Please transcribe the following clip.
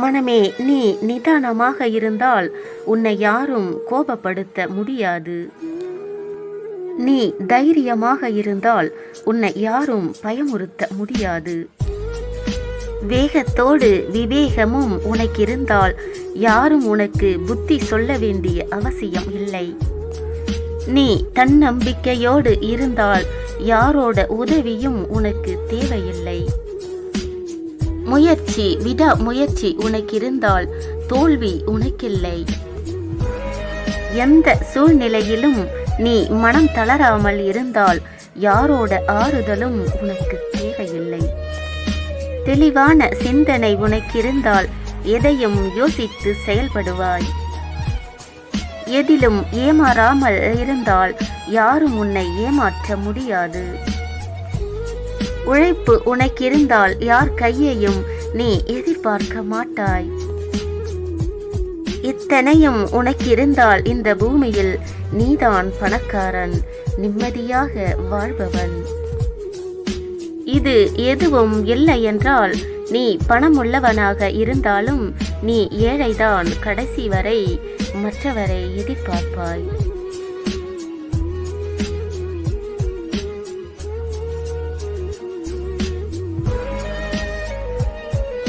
மனமே நீ நிதானமாக இருந்தால் உன்னை யாரும் கோபப்படுத்த முடியாது. நீ தைரியமாக இருந்தால் உன்னை யாரும் பயமுறுத்த முடியாது. வேகத்தோடு விவேகமும் உனக்கிருந்தால் யாரும் உனக்கு புத்தி சொல்ல வேண்டிய அவசியம் இல்லை. நீ தன்னம்பிக்கையோடு இருந்தால் யாரோட உதவியும் உனக்கு தேவையில்லை. முயற்சி விடா முயற்சி உனக்கிருந்தால் தோல்வி உனக்கில்லை. எந்த சூழ்நிலையிலும் நீ மனம் தளராமல் இருந்தால் யாரோட ஆறுதலும் உனக்கு தேவையில்லை. தெளிவான சிந்தனை உனக்கிருந்தால் எதையும் யோசித்து செயல்படுவாய். எதிலும் ஏமாறாமல் இருந்தால் யாரும் உன்னை ஏமாற்ற முடியாது. உழைப்பு உனக்கிருந்தால் யார் கையையும் நீ எதிர்பார்க்க மாட்டாய். இத்தனையும் உனக்கிருந்தால் இந்த பூமியில் நீதான் பணக்காரன் நிம்மதியாக வாழ்பவன். இது எதுவும் இல்லை என்றால் நீ பணமுள்ளவனாக இருந்தாலும் நீ ஏழைதான் கடைசி வரை மற்றவரை எதிர்பார்ப்பாய்.